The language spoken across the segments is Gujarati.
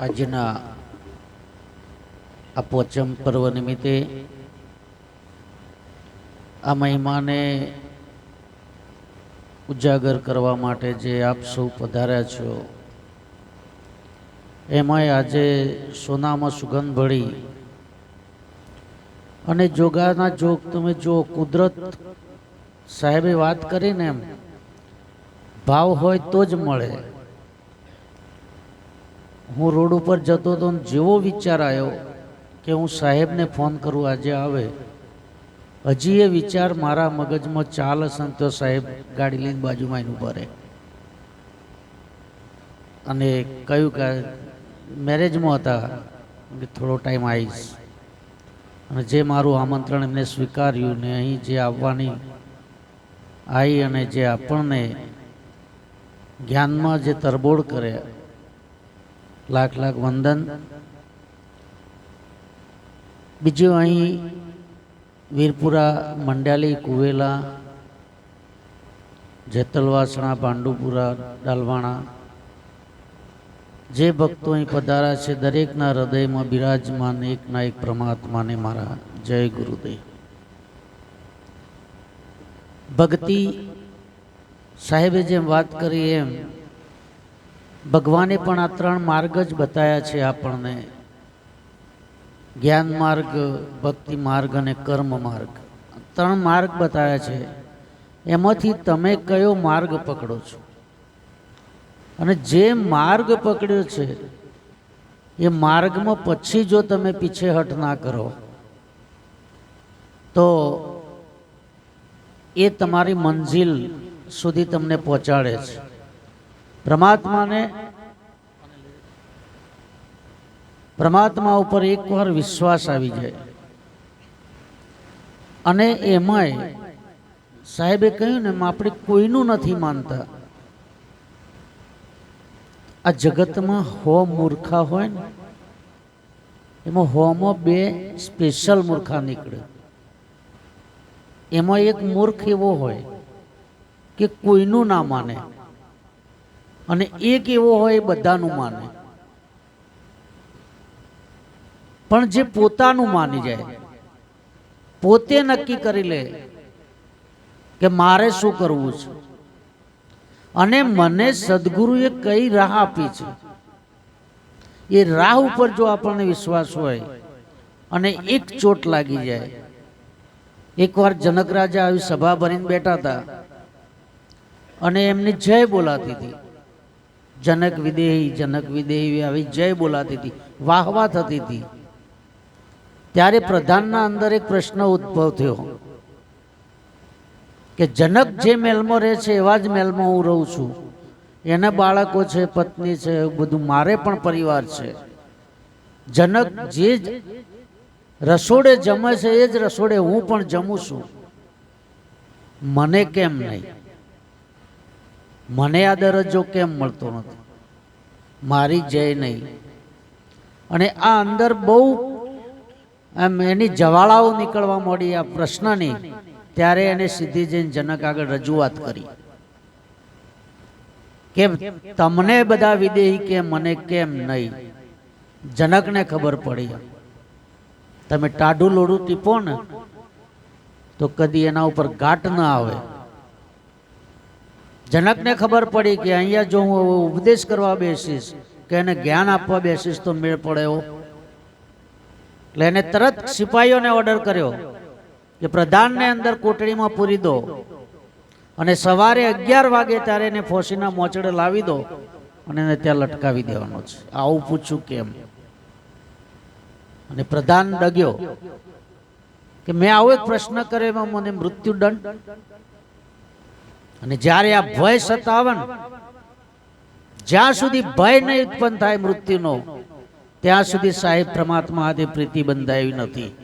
આજના આ પોચમ પર્વ નિમિત્તે આ મહિમાને ઉજાગર કરવા માટે જે આપ સૌ પધાર્યા છો, એમાંય આજે સોનામાં સુગંધ ભળી અને જોગાના જોગ તમે જો કુદરત સાહેબે વાત કરીને એમ, ભાવ હોય તો જ મળે. હું રોડ ઉપર જતો હતો ને જેવો વિચાર આવ્યો કે હું સાહેબને ફોન કરું, આજે આવે. હજી એ વિચાર મારા મગજમાં ચાલ હશે તો સાહેબ ગાડી લઈને બાજુમાં એનું ઊભા રહે. અને કહ્યું કે મેરેજમાં હતા. કે થોડો ટાઈમ આવીશ. અને જે મારું આમંત્રણ એમને સ્વીકાર્યું ને અહીં જે આવવાની આવી અને જે આપણને જ્ઞાનમાં જે તરબોળ કરે લાખ લાખ વંદન. બીજું અહીં વીરપુરા મંડાલી કુવેલા, જેતલવાસણા, પાંડુપુરા, ડાલવાણા. જે ભક્તો અહીં પધારા છે, દરેકના હૃદયમાં બિરાજમાન એકના એક પરમાત્માને મારા જય ગુરુદેવ. ભક્તિ સાહેબે જેમ વાત કરી એમ ભગવાને પણ આ ત્રણ માર્ગ જ બતાવ્યા છે આપણને. જ્ઞાન માર્ગ, ભક્તિ માર્ગ અને કર્મ માર્ગ. ત્રણ માર્ગ બતાવ્યા છે. એમાંથી તમે કયો માર્ગ પકડો છો? અને જે માર્ગ પકડ્યો છે, એ માર્ગમાં પછી જો તમે પીછેહટ ના કરો, તો એ તમારી મંજિલ સુધી તમને પહોંચાડે છે. પરમાત્માને પરમાત્મા ઉપર એકવાર વિશ્વાસ આવી જાય. અને એમાંય સાહેબે કહ્યું ને આપણે કોઈનું નથી માનતા. આ જગતમાં હો મૂર્ખા હોય ને, એમાં હોમાં બે સ્પેશિયલ મૂર્ખા નીકળે. એમાં એક મૂર્ખ એવો હોય કે કોઈનું ના માને. અને એક એવો હોય એ બધાનું માને. પણ જે પોતાનું માની જાય, પોતે નક્કી કરી લે કે મારે શું કરવું છે. અને મને સદગુરુએ કઈ રાહ આપી છે. એ રાહ ઉપર જો આપણને વિશ્વાસ હોય અને એક ચોટ લાગી જાય. એકવાર જનક રાજા આવી સભા ભરીને બેઠા હતા અને એમની જય બોલાતી હતી. જનક વિદેહી જનક વિદેહી આવી જય બોલાતી હતી વાહ વાહ થતી હતી. ત્યારે પ્રધાનના અંદર એક પ્રશ્ન ઉદ્ભવ થયો કે જનક જે મેલમાં રહે છે એવા જ મેલમાં હું રહું છું. એના બાળકો છે, પત્ની છે બધું મારે પણ પરિવાર છે. જનક જે જ રસોડે જમે છે એ જ રસોડે હું પણ જમું છું. મને કેમ નહીં? મને આ દરજ્જો કેમ મળતો નથી? મારી જય નહીં. અને આ અંદર બહુ એમ એની જવાળાઓ નીકળવા મળી આ પ્રશ્નની, ત્યારે એને સીધી જઈને જનક આગળ રજૂઆત કરી. કે તમને બધા વિદેહી કે મને કેમ નહીં? જનકને ખબર પડી તમે ટાઢું લોડું ટીપો ને, તો કદી એના ઉપર ઘાટ ન આવે. જનકને ખબર પડી કે અહીંયા જો હું ઉપદેશ કરવા બેસીશ, કે એને જ્ઞાન આપવા બેસીશ તો મેળ પડે એવો. એટલે એને તરત સિપાહીઓને ઓર્ડર કર્યો કે પ્રધાનને અંદર કોટડીમાં પૂરી દો અને સવારે અગિયાર વાગે ત્યારે એને ફોસીના મોચડે લાવી દો અને એને ત્યાં લટકાવી દેવાનો છે. આવું પૂછ્યું કેમ? અને પ્રધાન ડગ્યો કે મેં આવો એક પ્રશ્ન કર્યો, એમાં મને મૃત્યુદંડ અને જ્યારે આ ભય સતાવન, જ્યાં સુધી ભય નહીં ઉત્પન્ન થાય મૃત્યુનો, ત્યાં સુધી સાહેબ પરમાત્મા આદિ પ્રીતિ બંધાવી નથી.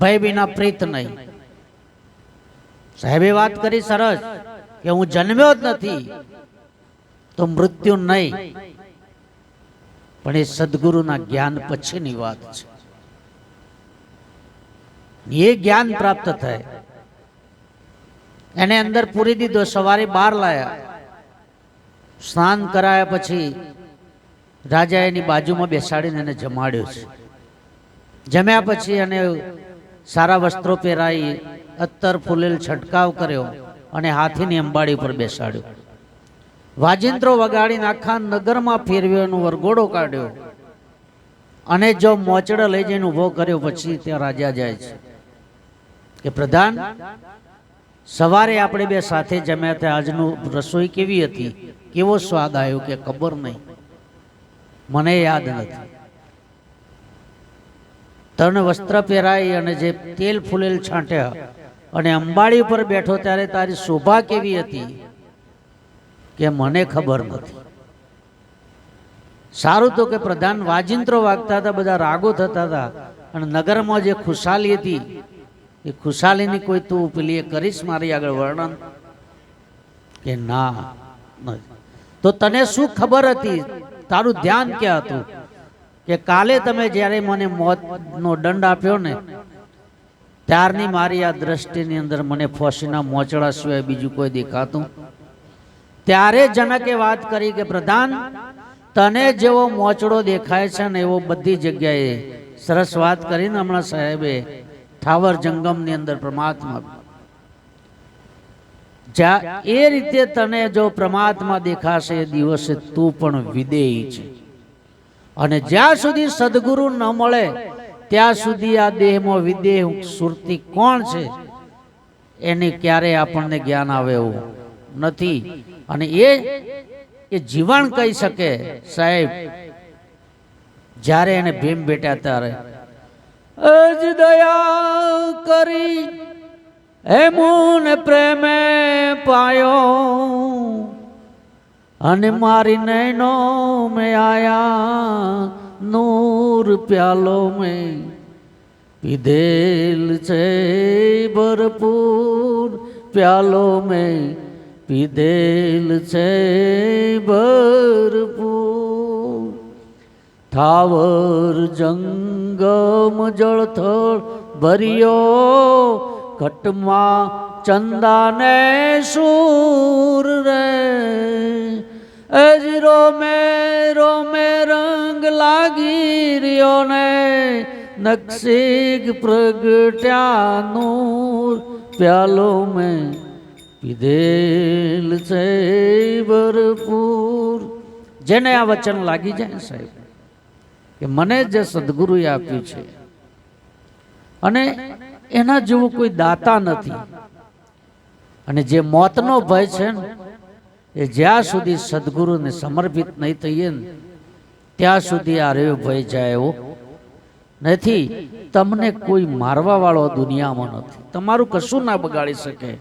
ભય વિના પ્રીત નહીં. સાહેબે વાત કરી સરસ કે હું જન્મ્યો જ નથી, તો મૃત્યુ નહીં. પણ એ સદગુરુના જ્ઞાન પછીની વાત છે. એ જ્ઞાન પ્રાપ્ત થાય. એને અંદર પૂરી દીધો, સવારે બહાર લાયા. સ્નાન કરાયા પછી રાજા એની બાજુમાં બેસાડીને એને જમાડ્યો છે. જમ્યા પછી એને સારા વસ્ત્રો પહેરાવી અત્તર ફૂલેલ છંટકાવ કર્યો અને હાથીની અંબાડી પર બેસાડ્યો. વાજિંત્રો વગાડીને આખા નગરમાં ફેરવ્યો, એનો વરઘોડો કાઢ્યો. અને જો મોચડો લઈ જઈને ઊભો કર્યો, પછી ત્યાં રાજા જાય છે. કે પ્રધાન સવારે આપણે બે સાથે જમ્યા હતા આજનું રસોઈ કેવી હતી? કેવો સ્વાદ આવ્યો કે ખબર નહીં. મને યાદ નથી. તને વસ્ત્ર પહેરાય અને જે તેલ ફૂલેલ છાંટ્યા અને અંબાડી ઉપર બેઠો ત્યારે તારી શોભા કેવી હતી કે મને ખબર નથી. સારું તો કે પ્રધાન વાજિંત્રો વાગતા હતા, બધા રાગો થતા હતા અને નગરમાં જે ખુશાલી હતી એ ખુશાલીની કોઈ તું પેલી એ કરીશ મારી આગળ વર્ણન? કે ના. તો તને શું ખબર હતી? તારું ધ્યાન ક્યાં હતું? કે કાલે તમે જ્યારે મને મોતનો દંડ આપ્યો ને, ત્યારની મારી આ દ્રષ્ટિની અંદર મને ફોસીના મોચડા સિવાય બીજું કોઈ દેખાતું? ત્યારે જનકે વાત કરી કે, પ્રધાન, તને જેવો મોચડો દેખાય છે ને, એવો બધી જગ્યાએ સરસ વાત કરીને હમણાં સાહેબે ઠાવર જંગમની અંદર પરમાત્મા. જ્યાં એ રીતે તને જો પરમાત્મા દેખાશે એ દિવસે તું પણ વિદેયી છે. અને જ્યાં સુધી સદગુરુ ન મળે, ત્યાં સુધી આ દેહમાં વિદેહ સુરતી કોણ છે? એને ક્યારે આપણને જ્ઞાન આવે એવું નથી. અને એ એ જીવન કહી શકે, સાહેબ, જ્યારે એને ભીમ બેઠા ત્યારે અજ દયા કરી એમુન પ્રેમે પાયો અને મારી નૈનો મેં આયા નૂર પ્યાલો મેં પીધેલ છે ભરપૂર પ્યાલો મેં પીધેલ છે ભરપૂર. ઠાવર જંગમ જળથળ ભર્યો. ઘટમાં ચંદાને સૂર રે. એજ રોમે રોમે રંગ લાગી રહ્યો ને. નકશીક પ્રગટ્યા નૂર. પ્યાલો મેં પીધેલ છે ભરપૂર. જેને આ વચન લાગી જાય સાહેબ. કે મને જે સદગુરુએ આપ્યું છે. અને એના જેવું કોઈ દાતા નથી. અને જે મોતનો ભય છે ને, એ જ્યાં સુધી સદગુરુને સમર્પિત નહીં થઈએ ને, ત્યાં સુધી આ રેવ ભય જાય એવો નથી. તમને કોઈ મારવા વાળો દુનિયામાં નથી. તમારું કશું ના બગાડી શકે.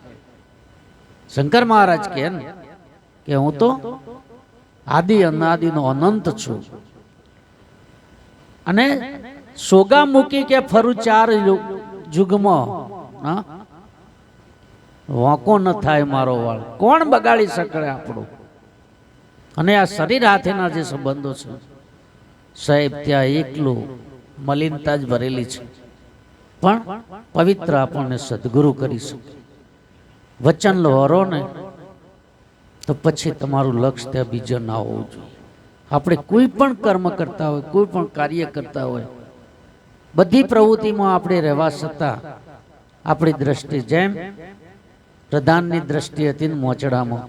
શંકર મહારાજ કે કે હું તો આદિ અનાદિનો અનંત છું. અને સોગા મૂકી કે ફરું ચાર જુગમાં. હા? વાંકો ન થાય મારો વાળ. કોણ બગાડી શકે આપણું? અને આ શરીર હાથેના જે સંબંધો છે, સાહેબ, ત્યાં એકલું મલિનતા જ ભરેલી છે. પણ પવિત્ર આપણને સદગુરુ કરી શકે. વચન લો ને તો પછી તમારું લક્ષ્ય ત્યાં બીજું ના હોવું જોઈએ. આપણે કોઈ પણ કર્મ કરતા હોય, કોઈ પણ કાર્ય કરતા હોય, બધી પ્રવૃત્તિમાં આપણે રહેવા છતાં આપણી દ્રષ્ટિ જેમ પ્રધાનની દ્રષ્ટિ હતી મોચડામાં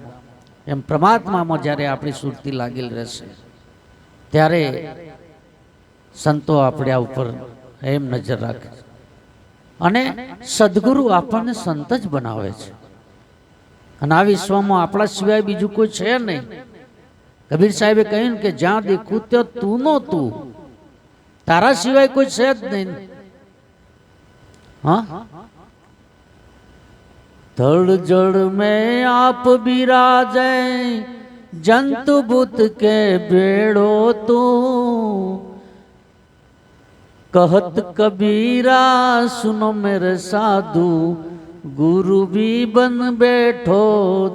એમ પરમાત્મામાં જ્યારે આપણી સુરતી લાગેલ રહેશે, ત્યારે સંતો આપણા ઉપર એમ નજર રાખે છે. અને સદગુરુ આપણને સંત જ બનાવે છે અને આ વિશ્વમાં આપણા સિવાય બીજું કોઈ છે નહીં કબીર સાહેબે કહ્યું ને કે જ્યાં દેખું ત્યાં તું નો તું તારા સિવાય કોઈ છે જ નહીં હા થળ જળ મેં આપ બિરાજે જંતુ ભૂત કે ભેડો તું कहत कबीरा सुनो मेरे साधु ગુરુ બી બન બેઠો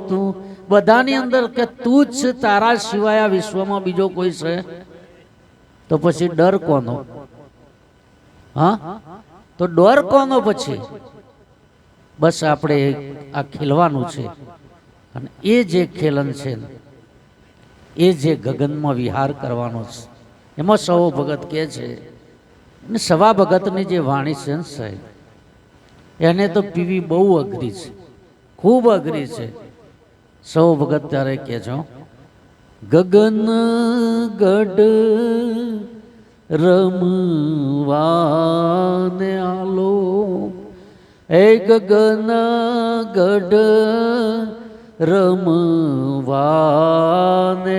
તું બધાની અંદર કે તું જ તારા સિવાય આ વિશ્વમાં બીજો કોઈ છે? તો પછી ડર કોનો? હા? તો ડર કોનો પછી? બસ આપણે આ ખેલવાનું છે. અને એ જે ખેલન છે, એ જે ગગનમાં વિહાર કરવાનો છે, એમાં સવો ભગત કહે છે, અને સવા ભગતની જે વાણી છે ને સાહેબ, એને તો પીવી બહુ અઘરી છે. ખૂબ અઘરી છે. સૌ ભગત ત્યારે કહે છો ગગન ગઢ રમવાને આલો. એ ગગન ગઢ રમવાને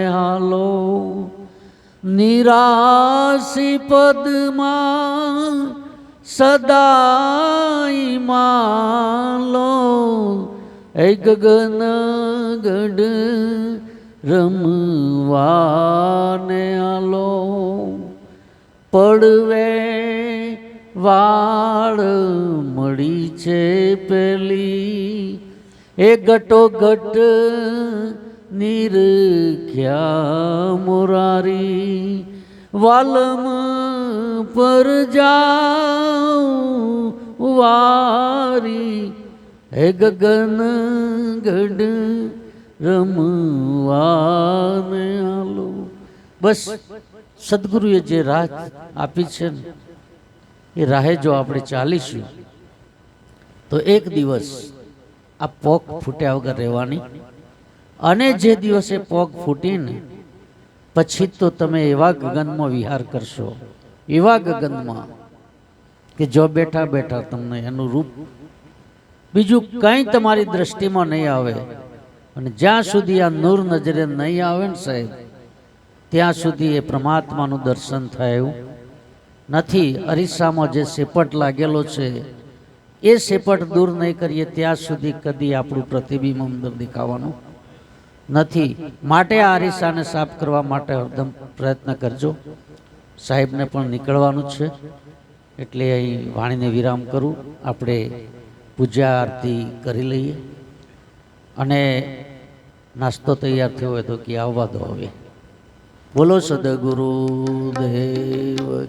હાલો નિરાશી પદમાં સદાય માલો. એ ગગન ગઢ રમવાને આલો. પડવે વાળ મળી છે પેલી. એ ગટો ગટ નિરખ્યા મોરારી. વાલમ પર જાઉં, વારી હે ગગન ગઢ રમવાને આલો. બસ, સદગુરુએ જે રાહ આપી છે ને, એ રાહે જો આપણે ચાલીશું, તો એક દિવસ આ પોક ફૂટ્યા વગર રહેવાની. અને જે દિવસે પોક ફૂટીને, પછી તો તમે એવા ગગનમાં વિહાર કરશો, એવા ગગનમાં કે જો બેઠા બેઠા તમને એનું રૂપ બીજું કંઈ તમારી દ્રષ્ટિમાં નહીં આવે. અને જ્યાં સુધી આ નૂર નજરે નહીં આવે ને સાહેબ, ત્યાં સુધી એ પરમાત્માનું દર્શન થાય એવું નથી. અરીસામાં જે સેપટ લાગેલો છે, એ સેપટ દૂર નહીં કરીએ ત્યાં સુધી કદી આપણું પ્રતિબિંબ અંદર દેખાવાનું નથી. માટે આ અરીસાને સાફ કરવા માટે હરદમ પ્રયત્ન કરજો. સાહેબને પણ નીકળવાનું છે. એટલે અહીં વાણીને વિરામ કરું. આપણે પૂજા આરતી કરી લઈએ. અને નાસ્તો તૈયાર થયો હોય તો કે આવવા દો હવે. બોલો સદગુરુ દેવ